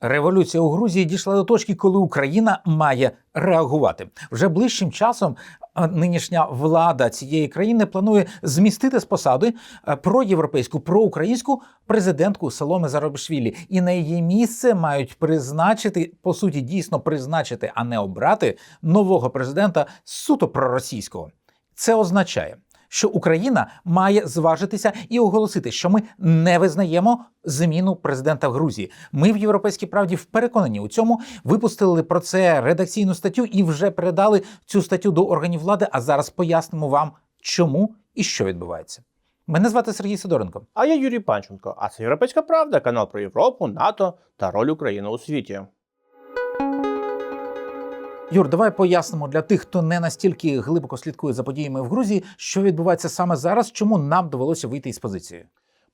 Революція у Грузії дійшла до точки, коли Україна має реагувати. Вже ближчим часом нинішня влада цієї країни планує змістити з посади е, проєвропейську, проукраїнську президентку Соломи Заробішвілі. І на її місце мають призначити, по суті, дійсно призначити, а не обрати нового президента суто проросійського. Це означає, що Україна має зважитися і оголосити, що ми не визнаємо зміну президента в Грузії. Ми в Європейській правді впереконані у цьому. Випустили про це редакційну статтю і вже передали цю статтю до органів влади. А зараз пояснимо вам, чому і що відбувається. Мене звати Сергій Сидоренко. А я Юрій Панченко. А це Європейська Правда, канал про Європу, НАТО та роль України у світі. Юр, давай пояснимо для тих, хто не настільки глибоко слідкує за подіями в Грузії, що відбувається саме зараз, чому нам довелося вийти із позиції.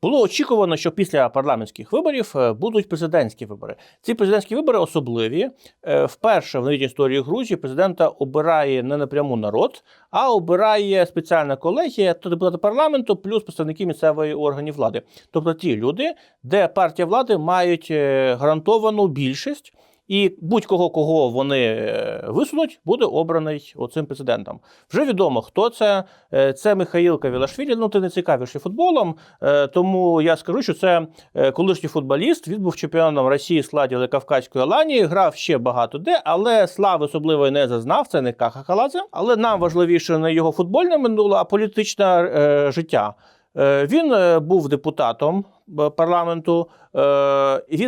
Було очікувано, що після парламентських виборів е, будуть президентські вибори. Ці президентські вибори особливі. Е, Вперше в новітній історії Грузії президента обирає не напряму народ, а обирає спеціальна колегія, то депутати парламенту, плюс представники місцевої органів влади. Тобто ті люди, де партія влади мають е, гарантовану більшість. І будь-кого, кого вони е, висунуть, буде обраний оцим президентом. Вже відомо, хто це. Е, Це Михаїл Кавілашвілі. Ну, ти не цікавишся футболом, е, тому я скажу, що це колишній футболіст. Він був чемпіоном Росії складі Кавказької Аланії, грав ще багато де, але слави особливої не зазнав. Це не Каха Халадзе. Але нам важливіше не його футбольне минуле, а політичне життя. Е, Він е, був депутатом е, парламенту.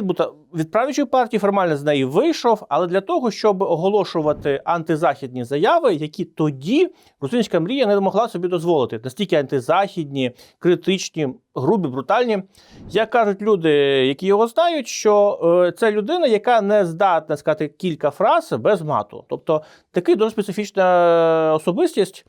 був від правлячої партії формально з неї вийшов, але для того, щоб оголошувати антизахідні заяви, які тоді грузинська мрія не могла собі дозволити. Настільки антизахідні, критичні, грубі, брутальні. Як кажуть люди, які його знають, що це людина, яка не здатна сказати кілька фраз без мату. Тобто такий дуже специфічна особистість.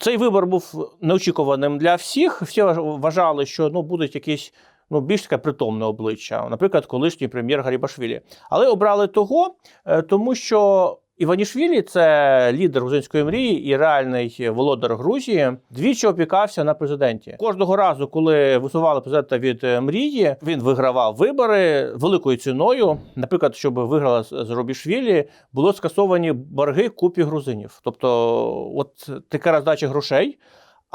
Цей вибор був неочікуваним для всіх. Всі вважали, що ну будуть якісь ну більш таке притомне обличчя, наприклад, колишній прем'єр Гарібашвілі. Але обрали того, е, тому що. Іванішвілі це лідер грузинської мрії і реальний володар Грузії. Двічі опікався на президенті. Кожного разу, коли висували президента від мрії, він вигравав вибори великою ціною. Наприклад, щоб виграла з- Зробішвілі, було скасовані борги купі грузинів. Тобто, от така роздача грошей.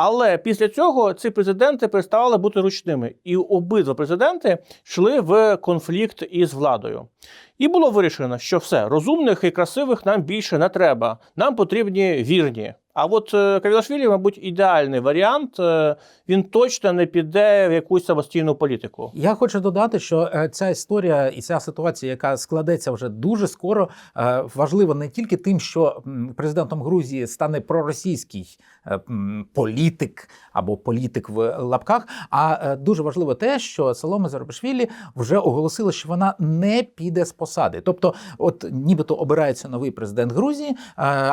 Але після цього ці президенти переставали бути ручними, і обидва президенти йшли в конфлікт із владою. І було вирішено, що все розумних і красивих нам більше не треба. Нам потрібні вірні. А от е, Кавілашвілі, мабуть, ідеальний варіант. Е, Він точно не піде в якусь самостійну політику. Я хочу додати, що е, ця історія і ця ситуація, яка складеться вже дуже скоро, важлива не тільки тим, що президентом Грузії стане проросійський політик або політик в лапках, а е, дуже важливо те, що Соломе Зарубашвілі вже оголосила, що вона не піде з посади. Тобто, от нібито обирається новий президент Грузії, е,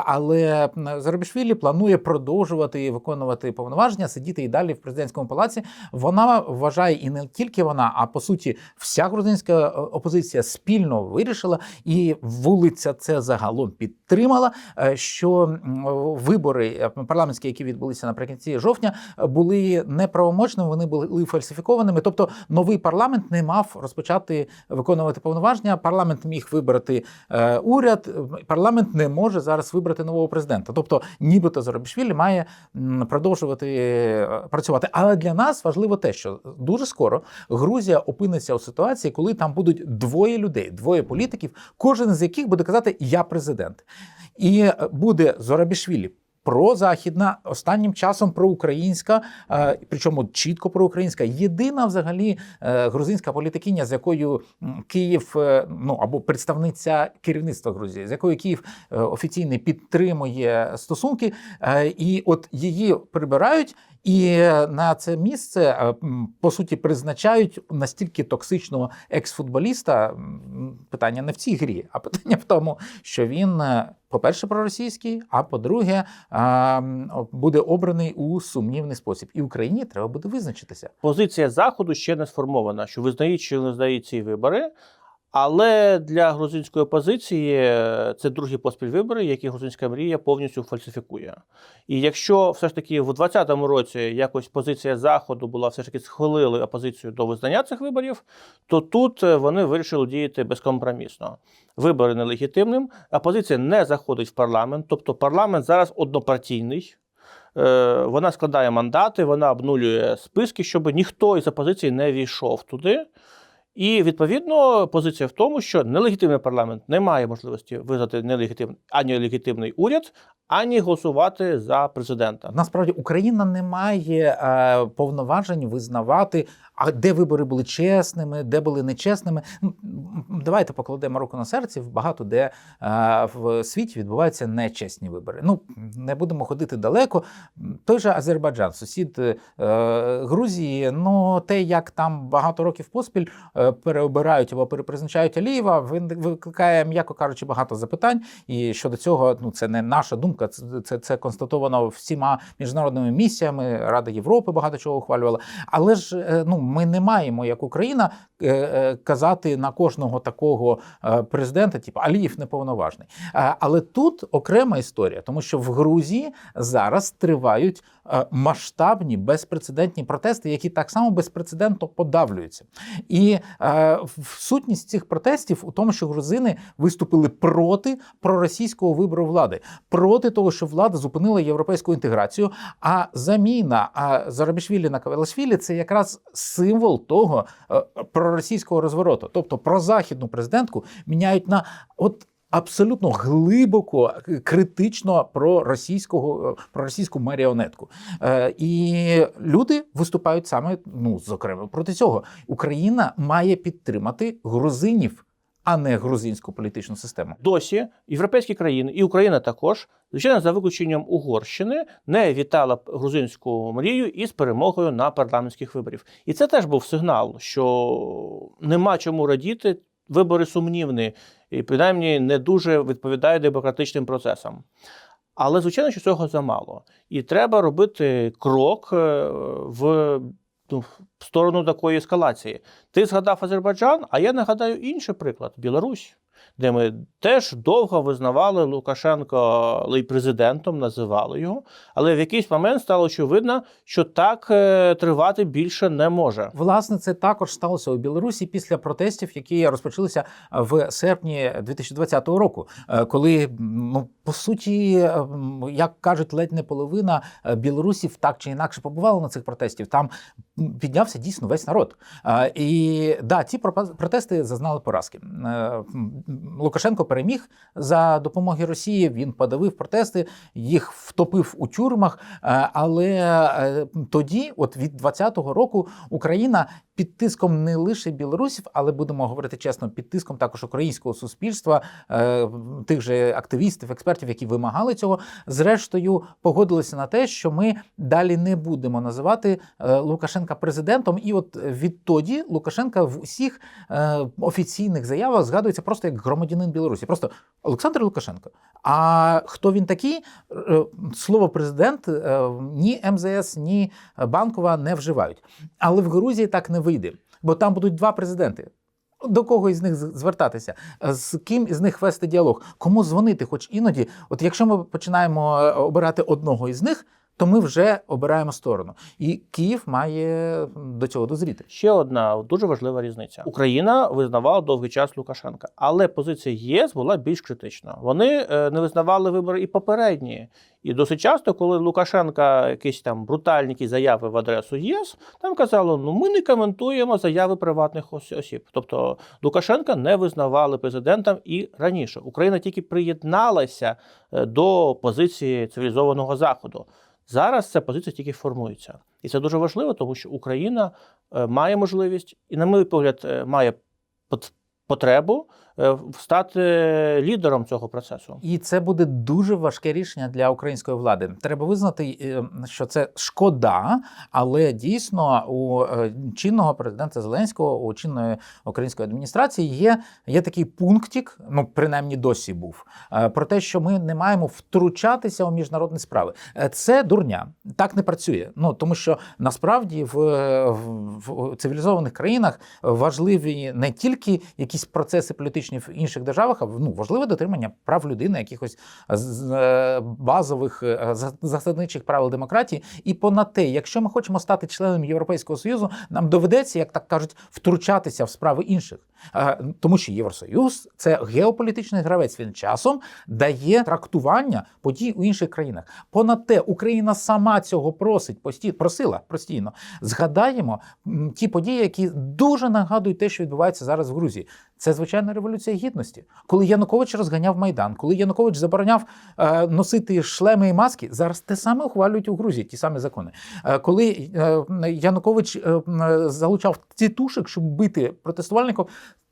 але м, планує продовжувати виконувати повноваження, сидіти і далі в президентському палаці. Вона вважає, і не тільки вона, а по суті, вся грузинська е, опозиція спільно вирішила, і вулиця це загалом підтримала. е, Що вибори е, парламентські, які відбулися наприкінці жовтня, були неправомочними, вони були фальсифікованими. Тобто, новий парламент не мав розпочати виконувати повноваження. Парламент міг вибрати е, уряд. Парламент не може зараз вибрати нового президента. Тобто, нібито Зарабішвілі має продовжувати е, працювати. Але для нас важливо те, що дуже скоро Грузія опиниться у ситуації, коли там будуть двоє людей, двоє політиків, кожен з яких буде казати Я президент. І е, буде Зорабішвілі. Прозахідна, останнім часом проукраїнська, е, причому чітко проукраїнська, єдина взагалі е, грузинська політикиня, з якою Київ, е, ну або представниця керівництва Грузії, з якою Київ офіційно підтримує стосунки, і от її прибирають. І на це місце по суті призначають настільки токсичного екс-футболіста. Питання не в цій грі, а питання в тому, що він, по-перше, проросійський, а по-друге, буде обраний у сумнівний спосіб. І Україні треба буде визначитися. Позиція Заходу ще не сформована, що визнають чи не визнають ці вибори. Але для грузинської опозиції е, це другі поспіль вибори, які грузинська мрія повністю фальсифікує. І якщо все ж таки в 2020 році якось позиція заходу була все ж таки схилили опозицію до визнання цих виборів, то тут е, вони вирішили діяти безкомпромісно. Вибори нелегітимним, опозиція не заходить в парламент, тобто парламент зараз однопартійний. Е, Вона складає мандати, вона обнулює списки, щоб ніхто із опозиції не війшов туди. І відповідно позиція в тому, що нелегітимний парламент не має можливості визнати нелегітимний ані легітимний уряд, ані голосувати за президента. Насправді Україна не має е, повноважень визнавати, а де вибори були чесними, де були нечесними. Давайте покладемо руку на серці. Багато де е, в світі відбуваються нечесні вибори. Ну не будемо ходити далеко. Той же Азербайджан, сусід е, Грузії. Ну те, як там багато років поспіль е, переобирають або перепризначають Алієва, викликає, м'яко кажучи, багато запитань. І щодо цього, ну це не наша думка, це, це, це констатовано всіма міжнародними місіями. Рада Європи багато чого ухвалювала. Але ж е, ну ми не маємо як Україна е, е, казати на кожного такого президента, типу Алієв неповноважний. Але тут окрема історія, тому що в Грузії зараз тривають масштабні безпрецедентні протести, які так само безпрецедентно подавлюються. І сутність цих протестів у тому, що грузини виступили проти проросійського вибору влади, проти того, що влада зупинила європейську інтеграцію. А заміна Зарабішвілі на Кавелашвілі це якраз символ того е, проросійського розвороту. Тобто прозахідну президентку міняють на от. Абсолютно глибоко е, критично про російського е, про російську маріонетку, е, і люди виступають саме ну зокрема проти цього. Україна має підтримати грузинів, а не грузинську політичну систему. Досі європейські країни і Україна також, звичайно, за виключенням Угорщини, не вітала грузинську мрію із перемогою на парламентських виборів. І це теж був сигнал, що нема чому радіти. Вибори сумнівні і принаймні не дуже відповідає демократичним процесам. Але звичайно, що цього замало. І треба робити крок е, в ну, в сторону такої ескалації. Ти згадав Азербайджан, а я нагадаю інший приклад Білорусь, де ми теж довго визнавали Лукашенко і президентом, називали його, але в якийсь момент стало очевидно, що так е, тривати більше не може. Власне, це також сталося у Білорусі після протестів, які розпочалися в серпні 2020 року, е, коли ну по суті, е, як кажуть, ледь не половина білорусів так чи інакше побувала на цих протестів. Там піднявся дійсно весь народ. І да, ці протести зазнали поразки. Лукашенко переміг за допомоги Росії. Він подавив протести, їх втопив у тюрмах. Е, Але е, тоді, от від 2020 року, Україна під тиском не лише білорусів, але будемо говорити чесно, під тиском також українського суспільства, е, тих же активістів, експертів, які вимагали цього, зрештою погодилися на те, що ми далі не будемо називати е, Лукашенка президентом. І от відтоді Лукашенка в усіх е, офіційних заявах згадується просто як громадянин Білорусі. Просто Олександр Лукашенко. А хто він такий? Слово президент ні МЗС, ні Банкова не вживають. Але в Грузії так не вийде, бо там будуть два президенти. До кого із них звертатися? З ким із них вести діалог? Кому дзвонити? Хоч іноді, от якщо ми починаємо е, обирати одного із них, то ми вже обираємо сторону. І Київ має до цього дозріти. Ще одна дуже важлива різниця: Україна визнавала довгий час Лукашенка, але позиція ЄС була більш критична. Вони е, не визнавали вибори і попередні. І досить часто, коли Лукашенка якісь там брутальні якісь заяви в адресу ЄС, там казало: ну ми не коментуємо заяви приватних осіб. Тобто Лукашенка не визнавали президентом і раніше. Україна тільки приєдналася е, до позиції цивілізованого заходу. Зараз ця позиція тільки формується, і це дуже важливо, тому що Україна е, має можливість, і, на мій погляд, е, має потребу стати лідером цього процесу. І це буде дуже важке рішення для української влади. Треба визнати, е, що це шкода, але дійсно у е, чинного президента Зеленського, у чинної української адміністрації є, є такий пунктик, ну принаймні досі був, е, про те, що ми не маємо втручатися у міжнародні справи. Е, Це дурня. Так не працює. Ну тому що насправді в, в, в цивілізованих країнах важливі не тільки якісь процеси політичні в інших державах, а ну важливе дотримання прав людини, якихось з- е, базових е, засадничих правил демократії. І понад те, якщо ми хочемо стати членом Європейського союзу, нам доведеться, як так кажуть, втручатися в справи інших, Е, тому що Євросоюз це геополітичний гравець. Він часом дає трактування подій у інших країнах. Понад те, Україна сама цього просить пості... просила постійно. Згадаємо ті події, які дуже нагадують те, що відбувається зараз в Грузії. Це звичайна революція гідності. Коли Янукович розганяв майдан, коли Янукович забороняв е, носити шлеми і маски, зараз те саме ухвалюють у Грузії, ті самі закони. Е, коли е, Янукович е, залучав тітушек, щоб бити протестувальників.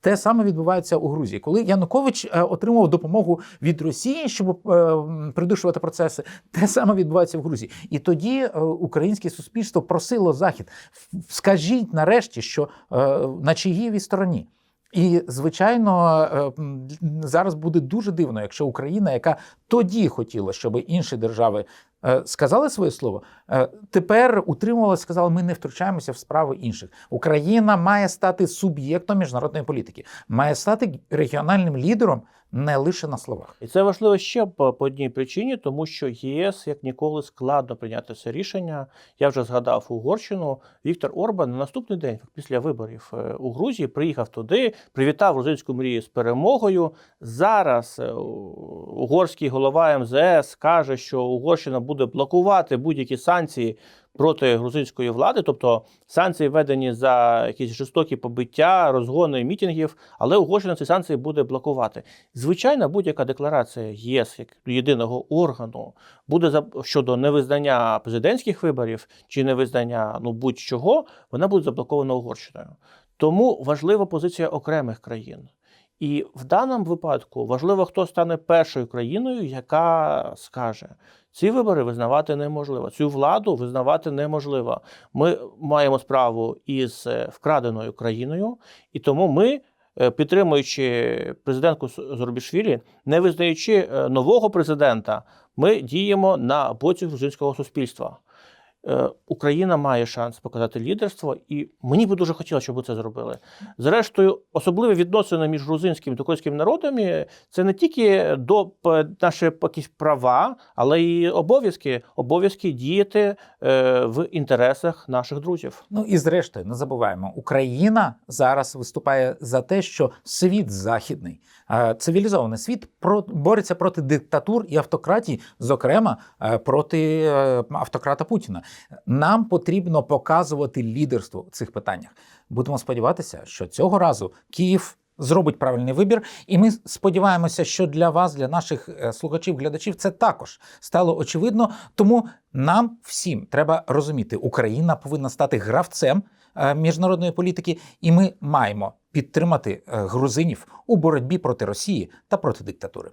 Те саме відбувається у Грузії, коли Янукович е, отримував допомогу від Росії, щоб е, придушувати процеси. Те саме відбувається в Грузії. І тоді е, українське суспільство просило захід. Скажіть нарешті, що на чиїй стороні. І звичайно, зараз буде дуже дивно, якщо Україна, яка тоді хотіла, щоб інші держави сказали своє слово, е, тепер утримувалася, сказала, ми не втручаємося в справи інших. Україна має стати суб'єктом міжнародної політики, має стати регіональним лідером не лише на словах. І це важливо ще по, по одній причині, тому що ЄС як ніколи складно прийняти це рішення. Я вже згадав Угорщину. Віктор Орбан на наступний день після виборів е, у Грузії приїхав туди, привітав грузинську мрію з перемогою. Зараз е, угорський голова МЗС каже, що Угорщина буде блокувати будь-які санкції проти грузинської влади, тобто санкції введені за якісь жорстокі побиття, розгони мітингів, але Угорщина ці санкції буде блокувати. Звичайно, будь-яка декларація ЄС як єдиного органу буде щодо невизнання президентських виборів чи невизнання ну будь-чого, вона буде заблокована Угорщиною. Тому важлива позиція окремих країн. І в даному випадку важливо, хто стане першою країною, яка скаже, ці вибори визнавати неможливо, цю владу визнавати неможливо. Ми маємо справу із е, вкраденою країною, і тому ми, е, підтримуючи президентку Зорбішвілі, не визнаючи е, нового президента, ми діємо на боці грузинського суспільства. Е, Україна має шанс показати лідерство, і мені би дуже хотілося, щоб ви це зробили. Зрештою, особливі відносини між грузинським і українським народами це не тільки до наші якісь права, але й обов'язки, обов'язки діяти е, в інтересах наших друзів. Ну і зрештою, не забуваємо, Україна зараз виступає за те, що світ західний, е, цивілізований світ бореться проти диктатур і автократій, зокрема е, проти е, автократа Путіна. Нам потрібно показувати лідерство в цих питаннях. Будемо сподіватися, що цього разу Київ. Зробить правильний вибір, і ми сподіваємося, що для вас, для наших е, слухачів, глядачів, це також стало очевидно. Тому нам всім треба розуміти, Україна повинна стати гравцем е, міжнародної політики, і ми маємо підтримати е, грузинів у боротьбі проти Росії та проти диктатури.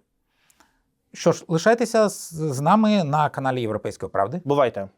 Що ж, лишайтеся з з нами на каналі Європейської правди. Бувайте!